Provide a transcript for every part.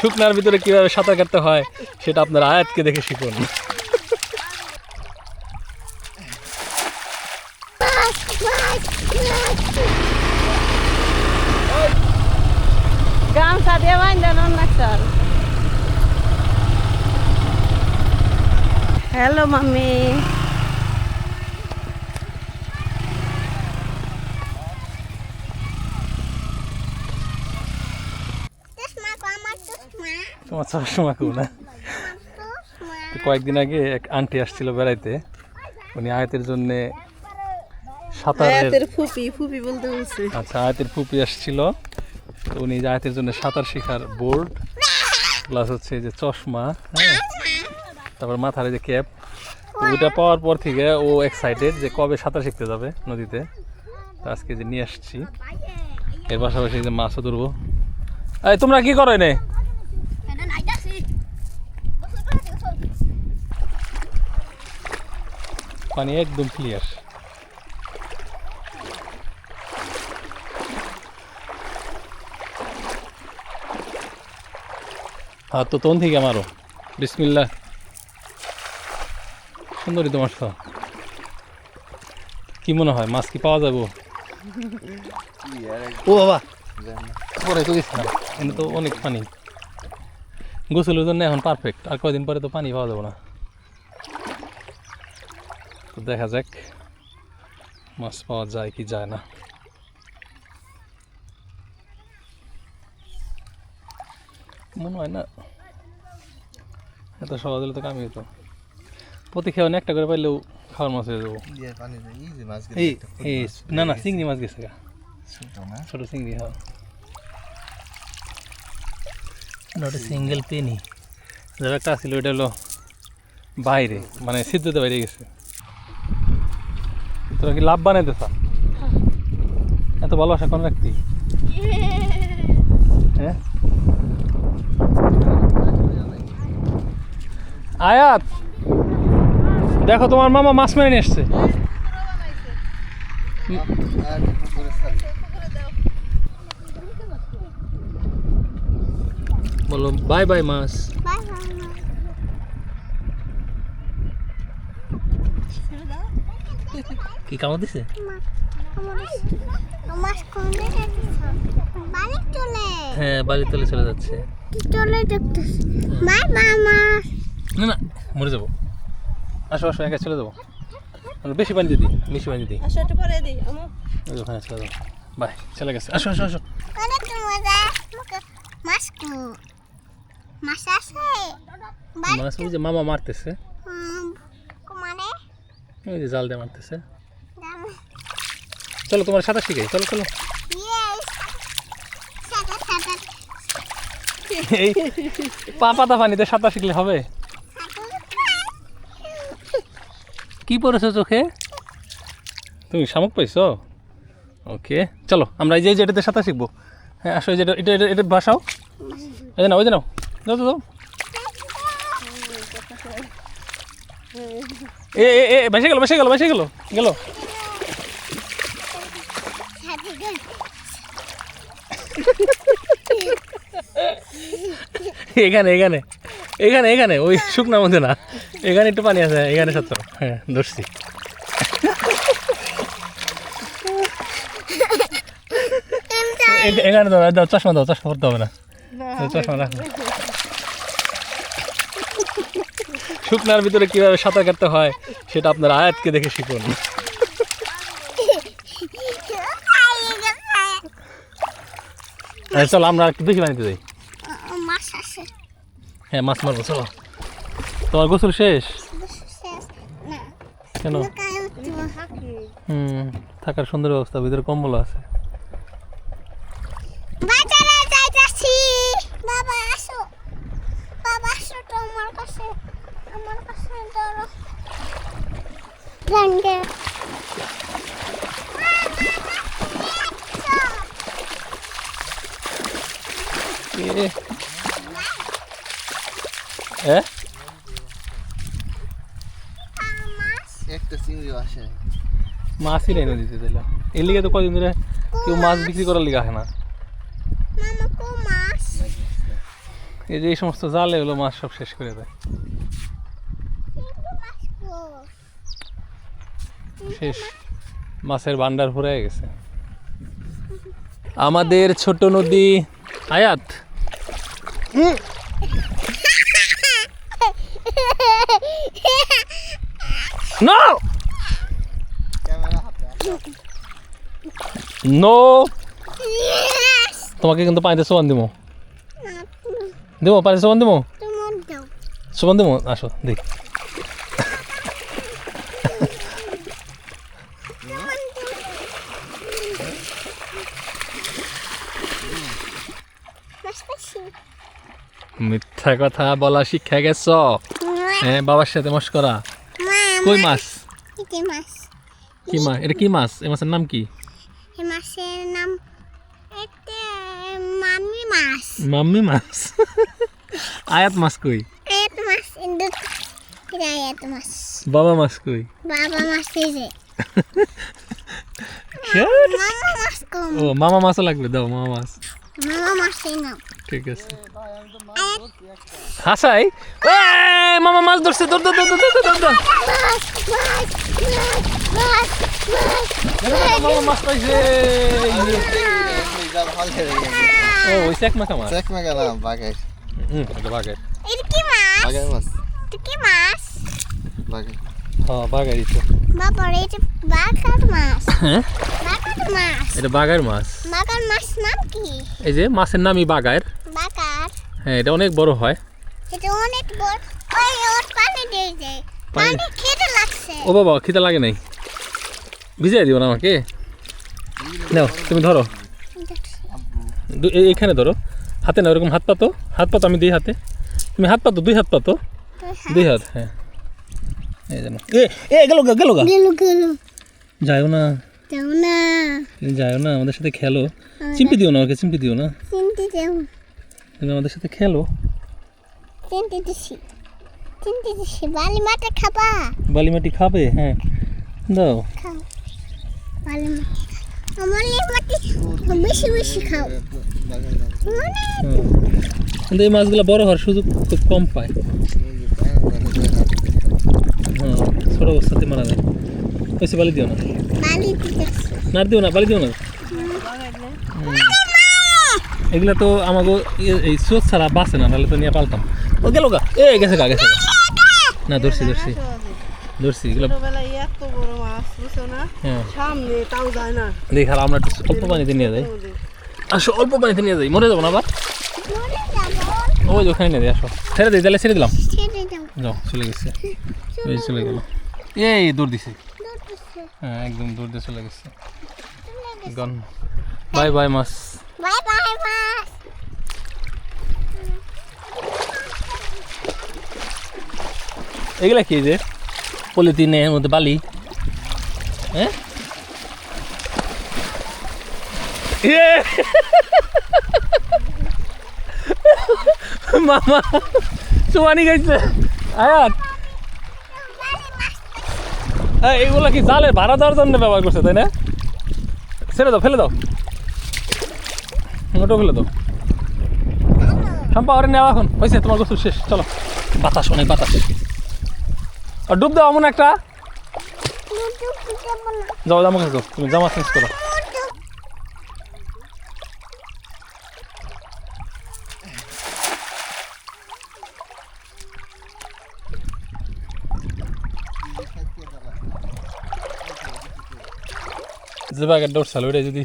শুকনার ভিতরে কীভাবে সাঁতার কাটতে হয় সেটা আপনার আয়াতকে দেখে শিখুন। Hello mummy. সবসময় কেউ না। কয়েকদিন আগে এক আন্টি আসছিল বেড়াইতে। উনি আয়াতের জন্যে সাঁতারের ফুপি ফুপি বলতে বলছে। আচ্ছা আয়াতের পুপি আসছিল। তো উনি আয়াতের জন্য সাঁতার শেখার বোর্ড প্লাস হচ্ছে যে চশমা হ্যাঁ? তারপর মাথার এই যে ক্যাপ। ওইটা পাওয়ার পর থেকে ও এক্সাইটেড যে কবে সাঁতার শিখতে যাবে নদীতে। তো আজকে যে নিয়ে আসছি। এর পাশাপাশি যে মাছও ধরবো। এই তোমরা কি করো এনে? পানি একদম ক্লিয়ার হাত তো তখন থেকে আমারও। বিসমিল্লা সুন্দরী তোমার তো কি মনে হয়, মাছ কি পাওয়া যাব? ও বাবা! পরে তো গেছিলাম। কিন্তু তো অনেক পানি। গোসলের জন্য এখন পারফেক্ট আর কয়দিন পরে তো পানি পাওয়া যাবে না। তো দেখা যাক মাছ পাওয়া যায় কি যায় না। মনে হয় না এত সহজ হলে তো কামি হতো। প্রতি খেয়ে একটা করে পাইলেও খাওয়ার মাছ হয়ে যাব। না না চিংড়ি মাছ গেছে গা। ছোট চিংড়ি হ্যাঁ। নট সিঙ্গেল পেনি যার একটা ছিল ওইটা হলো বাইরে মানে সিদ্ধতে বাইরে গেছে। তোরা কি লাভ বানাইতে চা এত ভালোবাসা কোন রাখতি হ্যাঁ? আয়াত! দেখো তোমার মামা মাছ মেরে নিয়ে এসছে। বলো বাই বাই মাছ। কি কামড় দিছে? হ্যাঁ বাড়ির তলে চলে যাচ্ছে। না না মরে যাব। আসো আসো একা চলে যাব। বেশি পানি দিদি বেশি পানি দিদি ওখানে চলে যাব বাই চলে গেছে। আসো আসো আসো। মাছ মামা মারতেছে। মানে ওই যে জাল দিয়ে মারতেছে। চলো তোমার সাঁতার শিখে চলো চলো। এই পা পাতা পানিতে সাঁতার শিখলে হবে? কি পড়েছো চোখে? তুমি শামুক পাইছো? ওকে চলো আমরা এই যে এই যে এটাতে সাঁতার শিখব। হ্যাঁ আসো এই যে এটা এটা এটা- বাসাও এই নাও ওই যে নাও। যাও যাও, যাও এ এ এ বেসে গেল বেসে গেল বেসে গেল গেল। এখানে এখানে এখানে এখানে ওই মধ্যে না। এখানে একটু পানি আছে এখানে সত্য হ্যাঁ ধরছি। এখানে দাও দাও চশমা দাও চশমা করতে হবে না। চশমা রাখো। শুকনার ভিতরে কীভাবে সাঁতার কাটতে হয় সেটা আপনার আয়াতকে দেখে শিখুন এই চলো আমরা একটু বেশি পানিতে যাই। হ্যাঁ মাছ মারবো চলো। তোমার গোসল শেষ? কেন? হুম থাকার সুন্দর ব্যবস্থা ভিতরে কম্বল আছে। আমার কাছে। আমার কাছে এ? একটা চিংড়ি আসে মাছই নেই নদীতে দিলাম এর লিগে তো কদিন ধরে কেউ মাছ বিক্রি করার লিগে আসে না। মাছ? এই যে এই সমস্ত জালে হলো মাছ সব শেষ করে দেয়। শেষ। মাছের ভান্ডার ভরে গেছে। আমাদের ছোট নদী আয়াত নো ক্যামেরা হাতে আসো। নো তোমাকে কিন্তু পানিতে সোবান দিব দিব পানিতে সোবান দিব তোমার দাও সোবান দিব আসো দেখ মাছ পাচ্ছি মিথ্যা কথা বলা শিক্ষা গেছ? হ্যাঁ বাবার সাথে মস্করা কই মাছ? কি মাছ? এটা কি মাছ? এই মাছের নাম কি? এই মাছের নাম এতে মামি মাছ। মাম্মি মাছ। আয়াত মাছ কই? এত মাছ এত মাছ। বাবা মাছ কই? বাবা মাছ মাছ ও মামা মাছও লাগবে দাও মামা মাছ। মামা মাছ এই নাও। ঠিক আছে। হাসাই? এ, মামা মাছ ধরছে ধর ধর ধর ধর ধর, ধর ধর। মাছ মাছ মাছ। মাছ মামা মাছ পাইছে। ও ওই চেক মাখা মাছ? চেক মেগা না বাঘের। হুম এটা বাঘের। এটা কি মাছ? বাঘের মাছ। এটা কি মাছ? বাঘের। হ্যাঁ বাঘেরই তো। বাবা এটা বাঘার মাছ। হ্যাঁ? বাঘার মাছ। এটা বাঘের মাছ। বাঘার মাছ নাম কি? এই যে মাছের নামই বাঘার। বাঘার। হ্যাঁ এটা অনেক বড় হয়। এটা অনেক বড়। ওই ওর পানি দিয়ে যায় পানি- খেতে লাগছে। ও বাবা খিদে লাগে নাই। ভিজিয়ে দিও না আমাকে। নাও তুমি ধরো। এইখানে ধরো। হাতে না ওরকম হাত পাতো হাত পাতো আমি দিই হাতে। তুমি হাত পাতো দুই হাত পাতো দুই হাত। হ্যাঁ। এই জানো এ এ গেল গেল গেল গেল। যাইও না। যাও না। যাইও না আমাদের সাথে খেলো। চিমটি দিও না ওকে চিমটি দিও না। চিনতে যাও তুমি আমাদের সাথে খেলো। চিনতে দিছি। চিনতে দিছি। বালি মাঠে খাবা। বালি মাটি খাবে? হ্যাঁ। দাও। খাও। বালি মাটি আমার মাটি বেশি বেশি খাও। কিন্তু এই মাছগুলো বড় হওয়ার সুযোগ কম পায়। হ্যাঁ ছোট অবস্থাতে মারা যায়। বেশি বালি দিও না? না দিও না বালি দিও না। এগুলা তো আমাকে এই স্রোত ছাড়া বাঁচে না নাহলে তো নিয়ে পালতাম। ও গেল গা। এ গেছে গা গেছে গা। না ধরছি ধরছি। ধরছি এগুলো ছোটবেলায় এত বড় মাছ বুঝছ না? হ্যাঁ। সামনে তাও যায় না। দেখ আমরা একটু অল্প পানিতে নিয়ে যাই। আসো অল্প পানিতে নিয়ে যাই। মরে যাব না আবার? মরে যাব। ওই ওখানে নিয়ে যাই আসো। ছেড়ে দিই তাহলে ছেড়ে দিলাম। যাও যাও চলে গেছে। চলে গেল। এই দৌড় দিছে। হ্যাঁ একদম দৌড় দিয়ে চলে গেছে। গন। বাই বাই মাছ বাই বাই মাছ এগুলা কি যে? পলিথিনের মধ্যে বালি। হ্যাঁ! মামা চুমানি গাইছে আয়াত। হ্যাঁ এইগুলো কি জালের ভাড়া দেওয়ার জন্য ব্যবহার করছে তাই না? ছেড়ে দাও ফেলে দাও। ওটাও ফেলে দাও। সম্পা ওরে নেওয়া এখন। হয়েছে তোমার গোসল শেষ চলো। বাতাস অনেক বাতাস। আর ডুব দাও এমন একটা। যাও জামা যাও তুমি জামা চেঞ্জ করো। যে বাগের ডোর চালু যদি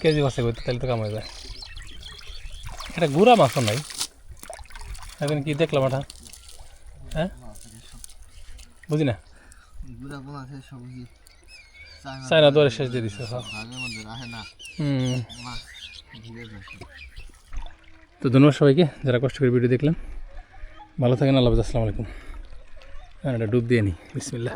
কেজি বাসে করতে তাহলে তো কামাই যায়। এটা গুড়া মাছও নাই। এখন কি দেখলাম এটা? হ্যাঁ? বুঝি না? চায়না দরে শেষ দিয়ে না। হুম। তো ধন্যবাদ সবাইকে যারা কষ্ট করে ভিডিও দেখলেন। ভালো থাকেন আল্লাহ আসসালামু আলাইকুম। হ্যাঁ এটা ডুব দিয়ে নি বিসমিল্লা